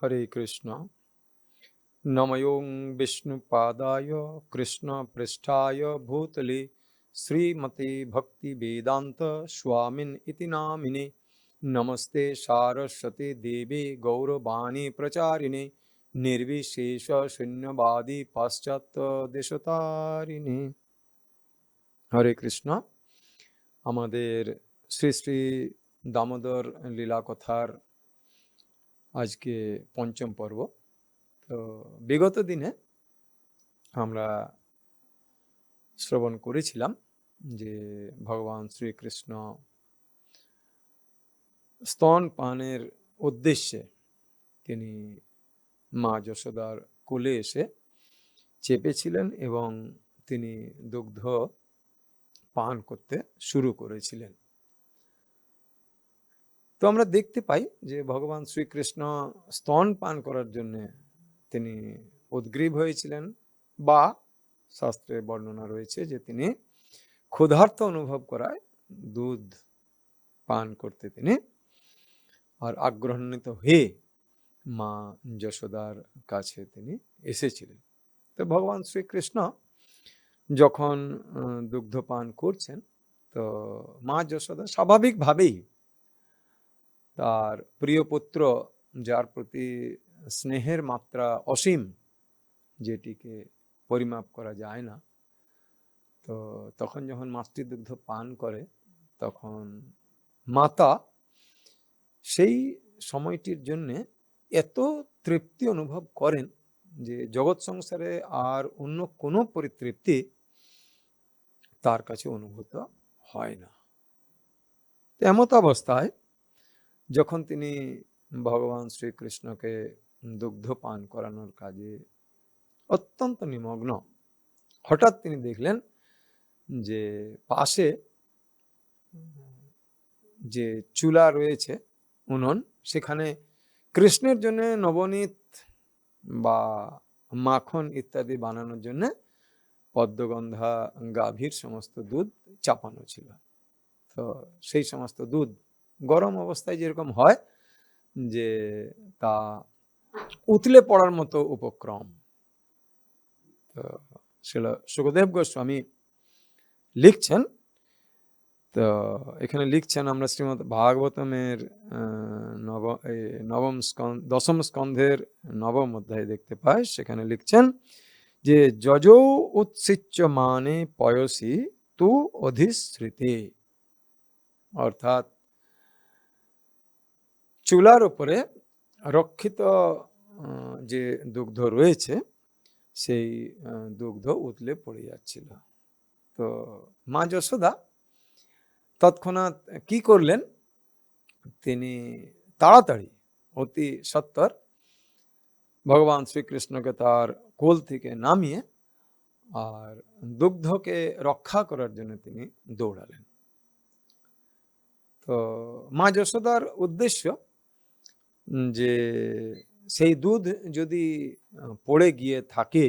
হরে কৃষ্ণ নময়োং বিষ্ণুপাদায় কৃষ্ণপৃষ্ঠায় ভূতলে শ্রীমতে ভক্তিবেদান্ত স্বামিন ইতি নামিনে নমস্তে সারস্বতী দেবী গৌরবাণী প্রচারিণে নির্বিশেষ শূন্যবাদী পাশ্চাত্য দেশতারিণী হরে কৃষ্ণ আমাদের শ্রী শ্রী দামোদর লীলা কথার আজকে পঞ্চম পর্ব। তো বিগত দিনে আমরা শ্রবণ করেছিলাম যে ভগবান শ্রীকৃষ্ণ স্তন পানের উদ্দেশ্যে তিনি মা যশোদার কোলে এসে চেপেছিলেন এবং তিনি দুগ্ধ পান করতে শুরু করেছিলেন। তো আমরা দেখতে পাই যে ভগবান শ্রীকৃষ্ণ স্তন পান করার জন্য তিনি উদ্গ্রীব হয়েছিলেন বা শাস্ত্রে বর্ণনা রয়েছে যে তিনি ক্ষুধার্ত অনুভব করায় দুধ পান করতে তিনি আর আগ্রহান্বিত হয়ে মা যশোদার কাছে তিনি এসেছিলেন। তো ভগবান শ্রীকৃষ্ণ যখন দুগ্ধ পান করছেন, তো মা যশোদা স্বাভাবিকভাবেই তার প্রিয় পুত্র, যার প্রতি স্নেহের মাত্রা অসীম, যেটিকে পরিমাপ করা যায় না, তো তখন যখন মাতৃদুগ্ধ পান করে, তখন মাতা সেই সময়টির জন্যে এত তৃপ্তি অনুভব করেন যে জগৎ সংসারে আর অন্য কোনো পরিতৃপ্তি তার কাছে অনুভূত হয় না। এমত অবস্থায় যখন তিনি ভগবান শ্রীকৃষ্ণকে দুগ্ধ পান করানোর কাজে অত্যন্ত নিমগ্ন, হঠাৎ তিনি দেখলেন যে পাশে যে চুলা রয়েছে, উনুন, সেখানে কৃষ্ণের জন্য নবনীত বা মাখন ইত্যাদি বানানোর জন্য পদ্মগন্ধা, গাভীর সমস্ত দুধ চাপানো ছিল। তো সেই সমস্ত দুধ গরম অবস্থায় যেরকম হয়, যে তা উতলে পড়ার মতো উপক্রম। তো ছিল সুখদেব গোস্বামী লিখছেন। তো এখানে লিখছেন আমরা শ্রীমদ ভাগবতমের নব নবম স্কন্ধ দশম স্কন্ধের নবম অধ্যায় দেখতে পাই। সেখানে লিখছেন যে, যজৌ উৎসিচ্য মানে পয়সী তু অধিশ্রিতে অর্থাৎ চুলার উপরে রক্ষিত যে দুগ্ধ রয়েছে, সেই দুগ্ধ উতলে পড়ে যাচ্ছিল। তো মা যশোদা তৎক্ষণাৎ কি করলেন? তিনি তাড়াতাড়ি, অতি সত্তর ভগবান শ্রীকৃষ্ণকে তার কোল থেকে নামিয়ে আর দুগ্ধকে রক্ষা করার জন্য তিনি দৌড়ালেন। তো মা যশোদার উদ্দেশ্য যে সেই দুধ যদি পড়ে গিয়ে থাকে,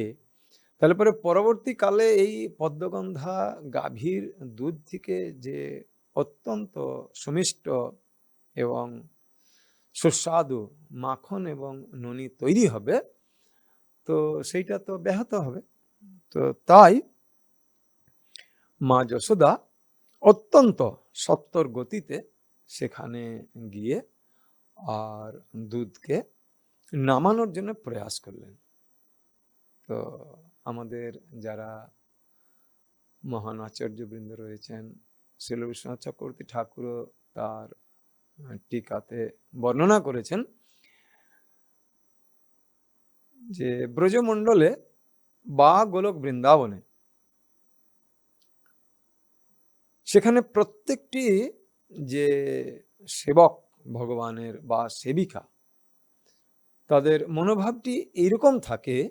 তাহলে পরে পরবর্তীকালে এই পদ্মগন্ধা গাভীর দুধ থেকে যে অত্যন্ত সুমিষ্ট এবং সুস্বাদু মাখন এবং ননি তৈরি হবে, তো সেইটা তো ব্যাহত হবে। তো তাই মা যশোদা অত্যন্ত সত্তর গতিতে সেখানে গিয়ে আর দুধকে নামানোর জন্য প্রয়াস করলেন। তো আমাদের যারা মহান আচার্যবৃন্দ রয়েছেন, শিল বিশ্বনাথ চক্রবর্তী ঠাকুরও তার টিকাতে বর্ণনা করেছেন যে ব্রজমণ্ডলে বা গোলক বৃন্দাবনে সেখানে প্রত্যেকটি যে সেবক ভগবানের বা সেবিকা। তাদের মনোভাবটি এইরকম থাকে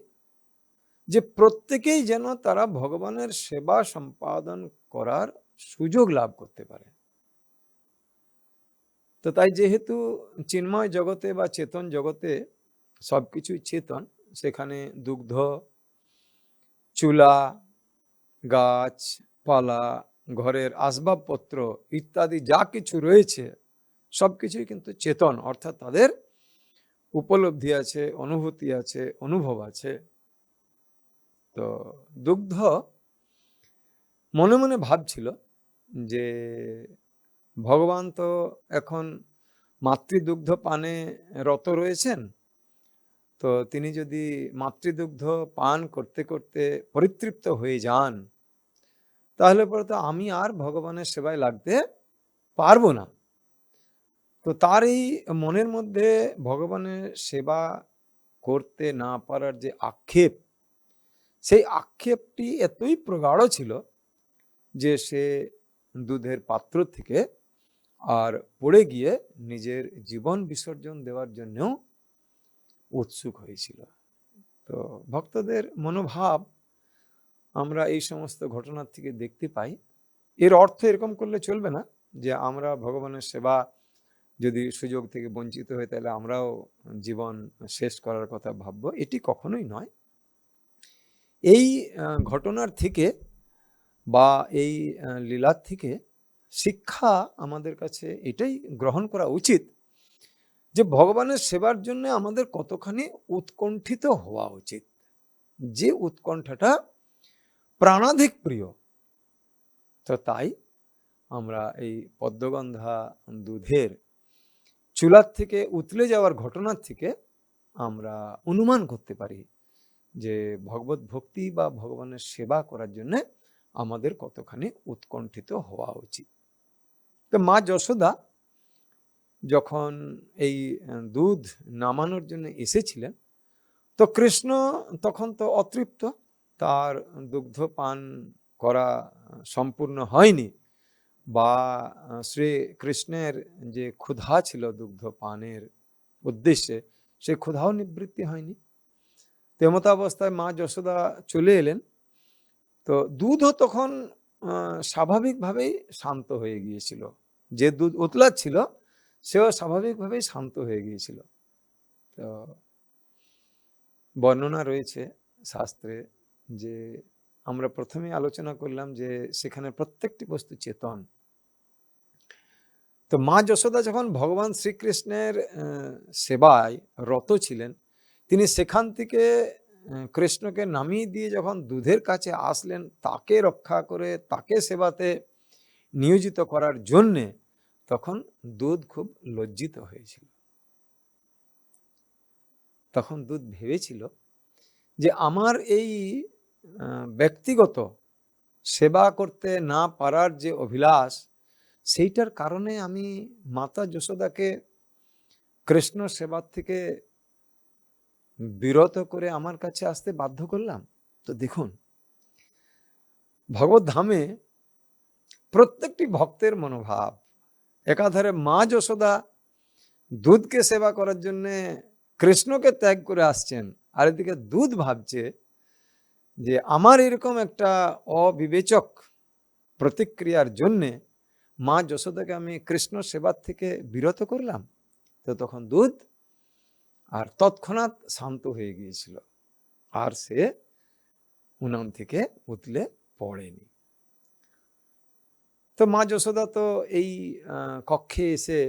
যে প্রত্যেকেই যেন তারা ভগবানের সেবা সম্পাদন করার সুযোগ লাভ করতে পারে। তো তাই যেহেতু চিন্ময় জগতে বা চেতন জগতে সবকিছুই চেতন, সেখানে দুগ্ধ, চুলা, গাছ, পালা, ঘরের আসবাবপত্র ইত্যাদি যা কিছু রয়েছে সবকিছুই কিন্তু চেতন, অর্থাৎ তাদের উপলব্ধি আছে, অনুভূতি আছে, অনুভব আছে। তো দুগ্ধ মনে মনে ভাবছিল যে ভগবান তো এখন মাতৃদুগ্ধ পানে রত রয়েছেন। তো তিনি যদি মাতৃদুগ্ধ পান করতে করতে পরিতৃপ্ত হয়ে যান, তাহলে পরে তো আমি আর ভগবানের সেবায় লাগতে পারব না। তো তার এই মনের মধ্যে ভগবানের সেবা করতে না পারার যে আক্ষেপ, সেই আক্ষেপটি এতই প্রগাঢ় ছিল যে সে দুধের পাত্র থেকে আর পড়ে গিয়ে নিজের জীবন বিসর্জন দেওয়ার জন্যও উৎসুক হয়েছিল। তো ভক্তদের মনোভাব আমরা এই সমস্ত ঘটনার থেকে দেখতে পাই। এর অর্থ এরকম করলে চলবে না যে আমরা ভগবানের সেবা যদি সুযোগ থেকে বঞ্চিত হই, তাহলে আমরাও জীবন শেষ করার কথা ভাববো। এটি কখনোই নয়। এই ঘটনার থেকে বা এই লীলার থেকে শিক্ষা আমাদের কাছে এটাই গ্রহণ করা উচিত যে ভগবানের সেবার জন্য আমাদের কতখানি উৎকণ্ঠিত হওয়া উচিত। যে উৎকণ্ঠাটা প্রাণাধিক প্রিয়, তো তাই আমরা এই পদ্মগন্ধা দুধের চুলার থেকে উতলে যাওয়ার ঘটনার থেকে আমরা অনুমান করতে পারি যে ভগবত ভক্তি বা ভগবানের সেবা করার জন্য আমাদের কতখানি উৎকণ্ঠিত হওয়া উচিত। তো মা যশোদা যখন এই দুধ নামানোর জন্য এসেছিলেন, তো কৃষ্ণ তখন তো অতৃপ্ত, তার দুগ্ধ পান করা সম্পূর্ণ হয়নি। বা আহ, শ্রী কৃষ্ণের যে ক্ষুধা ছিল দুগ্ধ পানের উদ্দেশ্যে সেই ক্ষুধাও নিবৃত্তি হয়নি। তেমতাবস্থায় মা যশোদা চলে এলেন। তো দুধও তখন স্বাভাবিকভাবেই শান্ত হয়ে গিয়েছিল। যে দুধ উতলাচ্ছিল সেও স্বাভাবিকভাবেই শান্ত হয়ে গিয়েছিল। তো বর্ণনা রয়েছে শাস্ত্রে যে আমরা প্রথমে আলোচনা করলাম যে সেখানে প্রত্যেকটি বস্তু চেতন। তো মা যশোদা যখন ভগবান শ্রীকৃষ্ণের সেবায় রত ছিলেন, তিনি সেখান থেকে কৃষ্ণকে নামিয়ে দিয়ে যখন দুধের কাছে আসলেন, তাকে রক্ষা করে, তাকে সেবাতে নিয়োজিত করার জন্যে তখন দুধ খুব লজ্জিত হয়েছিল। তখন দুধ ভেবেছিল যে আমার এই ব্যক্তিগত সেবা করতে না পারার যে অভিলাষ, সেইটার কারণে আমি মাতা যশোদাকে কৃষ্ণ সেবার থেকে বিরত করে আমার কাছে আসতে বাধ্য করলাম। তো দেখুন, ভগবত ধামে প্রত্যেকটি ভক্তের মনোভাব, একাধারে মা যশোদা দুধকে সেবা করার জন্যে কৃষ্ণকে ত্যাগ করে আসছেন, আর এদিকে দুধ ভাবছে যে আমার এরকম একটা অবিবেচক প্রতিক্রিয়ার জন্যে মা যশোদাকে আমি কৃষ্ণ সেবার থেকে বিরত করলাম, তো তখন দুধ আর তৎক্ষণাৎ শান্ত হয়ে গিয়েছিল। আর সে উনান থেকে উতলে পড়েনি। তো মা যশোদা তো এই কক্ষে এসে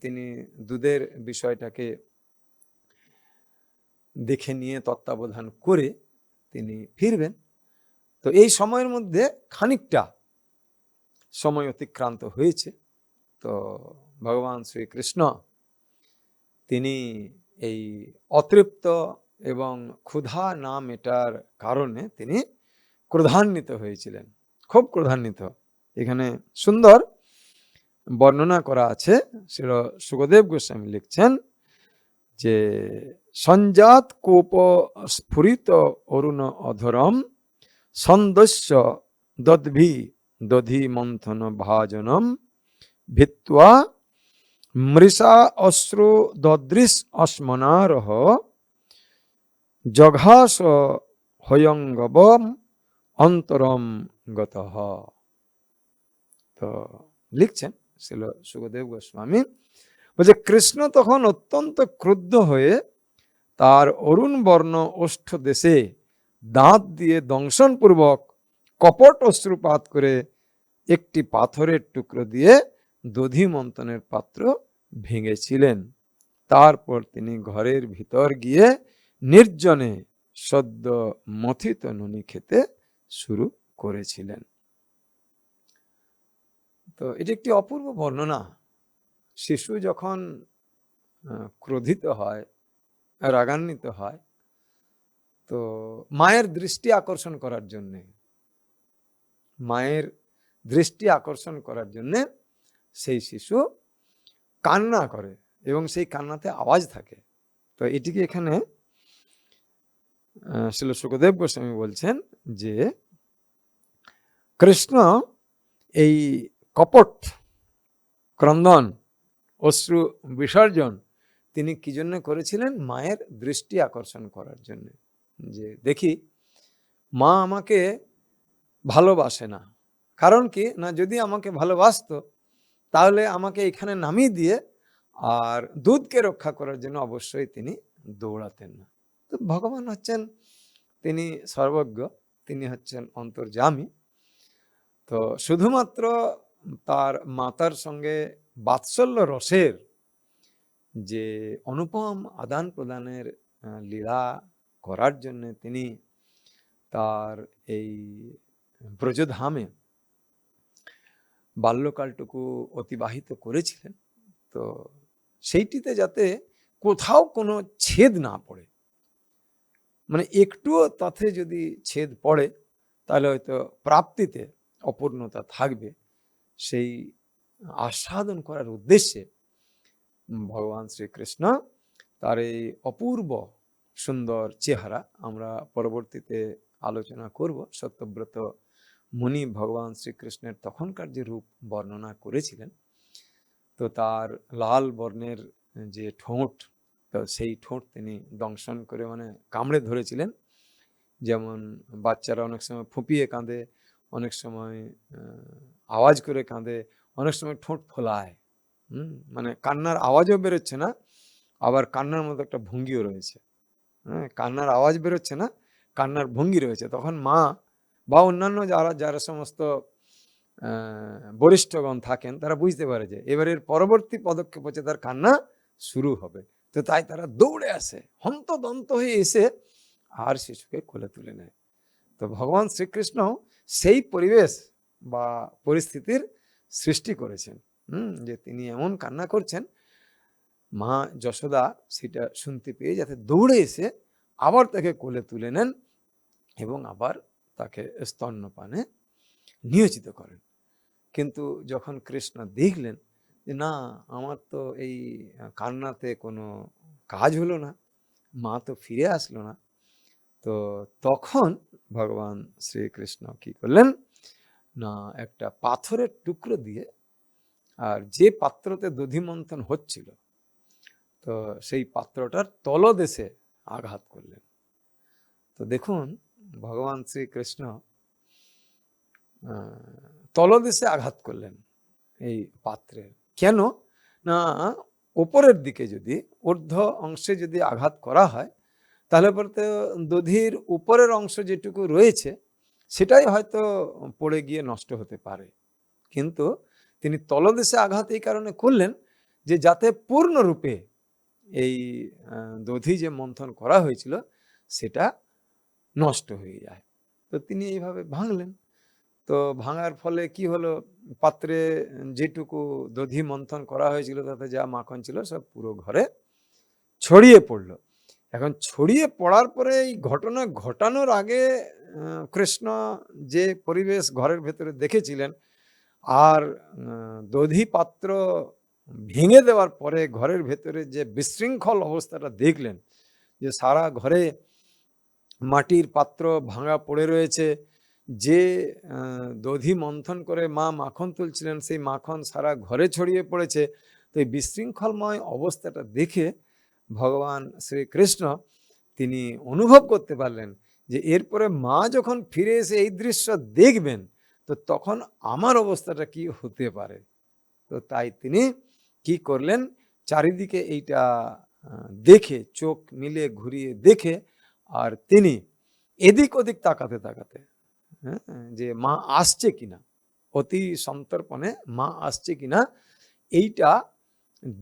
তিনি দুধের বিষয়টাকে দেখে নিয়ে তত্ত্বাবধান করে তিনি ফিরবেন। তো এই সময়ের মধ্যে খানিকটা সময় অতিক্রান্ত হয়েছে। তো ভগবান শ্রীকৃষ্ণ তিনি এই অতৃপ্ত এবং ক্ষুধা না মেটার কারণে তিনি ক্রোধান্বিত হয়েছিলেন। খুব ক্রোধান্বিত। এখানে সুন্দর বর্ণনা করা আছে। সেটা সুখদেব গোস্বামী লিখছেন যে সঞ্জাত কোপ স্ফুরিত অরুণ অধরম, সন্দস্য দদ্ভি দধি মন্থন ভাজনম, ভিত্ত্বা মৃষা অশ্রু দদৃশ অস্মনারহ জঘাস হয়ঙ্গবম অন্তরম গতঃ তো লিখছেন ছিল সুখদেব গোস্বামী। বলছে, কৃষ্ণ তখন অত্যন্ত ক্রুদ্ধ হয়ে তার অরুণ বর্ণ ওষ্ঠ দেশে দাঁত দিয়ে দংশনপূর্বক কপট অশ্রুপাত করে একটি পাথরের টুকরো দিয়ে দধি মন্থনের পাত্র ভেঙেছিলেন। তারপর তিনি ঘরের ভিতর গিয়ে নির্জনে সদ্য মথিত ননি খেতে শুরু করেছিলেন। তো এটি একটি অপূর্ব বর্ণনা। শিশু যখন ক্রোধিত হয় রাগান্বিত হয়। তো মায়ের দৃষ্টি আকর্ষণ করার জন্যে, মায়ের দৃষ্টি আকর্ষণ করার জন্যে সেই শিশু কান্না করে এবং সেই কান্নাতে আওয়াজ থাকে। তো এটিকে এখানে শিল সুখদেব গোস্বামী বলছেন যে, কৃষ্ণ এই কপট ক্রন্দন, অশ্রু বিসর্জন তিনি কি জন্য করেছিলেন? মায়ের দৃষ্টি আকর্ষণ করার জন্য। যে দেখি, মা আমাকে ভালোবাসে না। কারণ কি? না, যদি আমাকে ভালোবাসতো, তাহলে আমাকে এখানে নামিয়ে দিয়ে আর দুধকে রক্ষা করার জন্য অবশ্যই তিনি দৌড়াতেন না। তো ভগবান হচ্ছেন, তিনি সর্বজ্ঞ, তিনি হচ্ছেন অন্তর্যামী। তো শুধুমাত্র তার মাতার সঙ্গে বাৎসল্য রসের যে অনুপম আদান প্রদানের লীলা করার জন্য তিনি তার এই ব্রজধামে বাল্যকালটুকু অতিবাহিত করেছিলেন। তো সেইটিতে যাতে কোথাও কোনো ছেদ না পড়ে মানে একটুও তাতে যদি ছেদ পড়ে, তাহলে হয়তো প্রাপ্তিতে অপূর্ণতা থাকবে। সেই আস্বাদন করার উদ্দেশ্যে ভগবান শ্রীকৃষ্ণ, তার এই অপূর্ব সুন্দর চেহারা আমরা পরবর্তীতে আলোচনা করব। সত্যব্রত মুনি ভগবান শ্রীকৃষ্ণের তখনকার যে রূপ বর্ণনা করেছিলেন, তো তার লাল বর্ণের যে ঠোঁট, তো সেই ঠোঁট তিনি দংশন করে মানে কামড়ে ধরেছিলেন। যেমন বাচ্চারা অনেক সময় ফুঁপিয়ে কাঁদে, অনেক সময় আওয়াজ করে কাঁদে, অনেক সময় ঠোঁট ফোলায়। হুম মানে কান্নার আওয়াজও বেরোচ্ছে না, আবার কান্নার মতো একটা ভঙ্গিও রয়েছে। হ্যাঁ কান্নার আওয়াজ বেরোচ্ছে না, কান্নার ভঙ্গি রয়েছে। তখন মা বা অন্যান্য যারা যারা সমস্ত বরিষ্ঠগণ থাকেন, তারা বুঝতে পারে যে এবারের পরবর্তী পদক্ষেপ হচ্ছে তার কান্না শুরু হবে। তো তাই তারা দৌড়ে আসে, হন্তদন্ত হয়ে এসে আর শিশুকে কোলে তুলে নেয়। তো ভগবান শ্রীকৃষ্ণ সেই পরিবেশ বা পরিস্থিতির সৃষ্টি করেছেন। হুম, যে তিনি এমন কান্না করছেন, মা যশোদা সেটা শুনতে পেয়ে যাতে দৌড়ে এসে আবার তাকে কোলে তুলে নেন এবং আবার তাকে স্তন্যপানে নিয়োজিত করেন। কিন্তু যখন কৃষ্ণ দেখলেন যে না, আমার তো এই কান্নাতে কোনো কাজ হলো না, মা তো ফিরে আসলো না, তো তখন ভগবান শ্রীকৃষ্ণ কি করলেন? না, একটা পাথরের টুকরো দিয়ে আর যে পাত্রতে দধিমন্থন হচ্ছিল, তো সেই পাত্রটার তলদেশে আঘাত করলেন। তো দেখুন, ভগবান শ্রীকৃষ্ণ তলদেশে আঘাত করলেন এই পাত্রের। কেন? না, ওপরের দিকে যদি, ঊর্ধ্ব অংশে যদি আঘাত করা হয়, তাহলে পরে দধির উপরের অংশ যেটুকু রয়েছে, সেটাই হয়তো পড়ে গিয়ে নষ্ট হতে পারে। কিন্তু তিনি তলদেশে আঘাত এই কারণে করলেন যে যাতে পূর্ণরূপে এই দধি যে মন্থন করা হয়েছিল সেটা নষ্ট হয়ে যায়। তো তিনি এইভাবে ভাঙলেন। তো ভাঙার ফলে কি হলো? পাত্রে যেটুকু দধি মন্থন করা হয়েছিল তাতে যা মাখন ছিল সব পুরো ঘরে ছড়িয়ে পড়ল। এখন ছড়িয়ে পড়ার পরে এই ঘটনা ঘটানোর আগে কৃষ্ণ যে পরিবেশ ঘরের ভেতরে দেখেছিলেন আর দধি পাত্র ভেঙে দেওয়ার পরে ঘরের ভেতরে যে বিশৃঙ্খল অবস্থাটা দেখলেন, যে সারা ঘরে মাটির পাত্র ভাঙা পড়ে রয়েছে, যে দধি মন্থন করে মা মাখন তুলছিলেন, সেই মাখন সারা ঘরে ছড়িয়ে পড়েছে। তো এই বিশৃঙ্খলময় অবস্থাটা দেখে ভগবান শ্রীকৃষ্ণ তিনি অনুভব করতে পারলেন যে এরপরে মা যখন ফিরে এসে এই দৃশ্য দেখবেন তো তখন আমার অবস্থাটা কি হতে পারে? তো তাই তিনি কি করলেন? চারিদিকে এইটা দেখে, চোখ মিলে ঘুরিয়ে দেখে আর তিনি এদিক ওদিক তাকাতে তাকাতে হ্যাঁ যে মা আসছে কিনা, অতি সন্তর্পণে মা আসছে কিনা, এইটা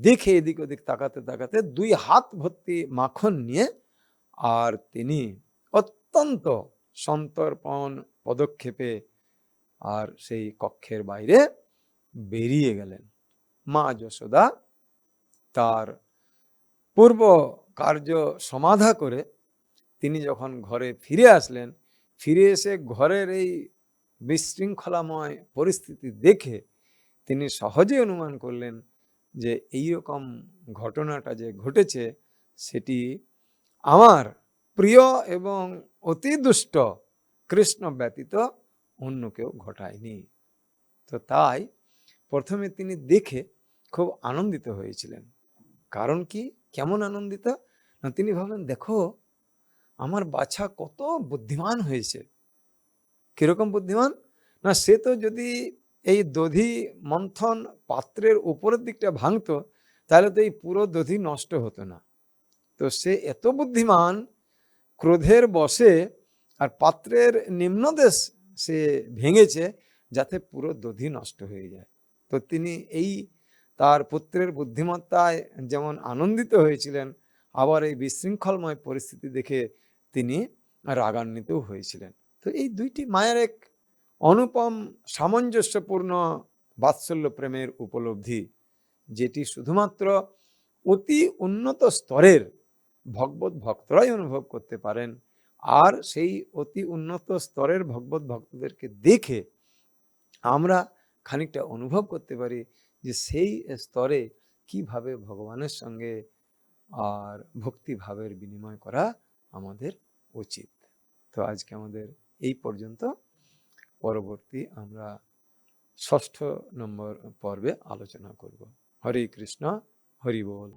দেখে এদিক ওদিক তাকাতে তাকাতে দুই হাত ভর্তি মাখন নিয়ে আর তিনি অত্যন্ত সন্তর্পণ পদক্ষেপে আর সেই কক্ষের বাইরে বেরিয়ে গেলেন মা যশোদা। তার পূর্ব কার্য সমাধা করে তিনি যখন ঘরে ফিরে আসলেন, ফিরে এসে ঘরের এই বিশৃঙ্খলাময় পরিস্থিতি দেখে তিনি সহজেই অনুমান করলেন যে এই রকম ঘটনাটা যে ঘটেছে, সেটি আমার প্রিয় এবং অতি দুষ্ট কৃষ্ণ ব্যতীত অন্য কেউ ঘটায়নি। তো তাই প্রথমে তিনি দেখে খুব আনন্দিত হয়েছিলেন। কারণ কি? কেমন আনন্দিত? না, তিনি ভাবলেন, দেখো, আমার বাছা কত বুদ্ধিমান হয়েছে। কীরকম বুদ্ধিমান? না, সে তো যদি এই দধি মন্থন পাত্রের উপরের দিকটা ভাঙতো, তাহলে তো এই পুরো দধি নষ্ট হতো না। তো সে এত বুদ্ধিমান, ক্রোধের বসে আর পাত্রের নিম্নদেশ সে ভেঙেছে যাতে পুরো দধি নষ্ট হয়ে যায়। তো তিনি এই তার পুত্রের বুদ্ধিমত্তায় যেমন আনন্দিত হয়েছিলেন, আবার এই বিশৃঙ্খলময় পরিস্থিতি দেখে তিনি রাগান্বিতও হয়েছিলেন। তো এই দুইটি মায়ের এক অনুপম সামঞ্জস্যপূর্ণ বাৎসল্য প্রেমের উপলব্ধি, যেটি শুধুমাত্র অতি উন্নত স্তরের ভগবত ভক্তরাই অনুভব করতে পারেন আর সেই অতি উন্নত স্তরের ভগবত ভক্তদেরকে দেখে আমরা খানিকটা অনুভব করতে পারি যে সেই স্তরে কীভাবে ভগবানের সঙ্গে আর ভক্তিভাবের বিনিময় করা আমাদের উচিত। তো আজকে আমাদের এই পর্যন্ত। পরবর্তী আমরা ষষ্ঠ নম্বর পর্বে আলোচনা করব। হরে কৃষ্ণ, হরি বল।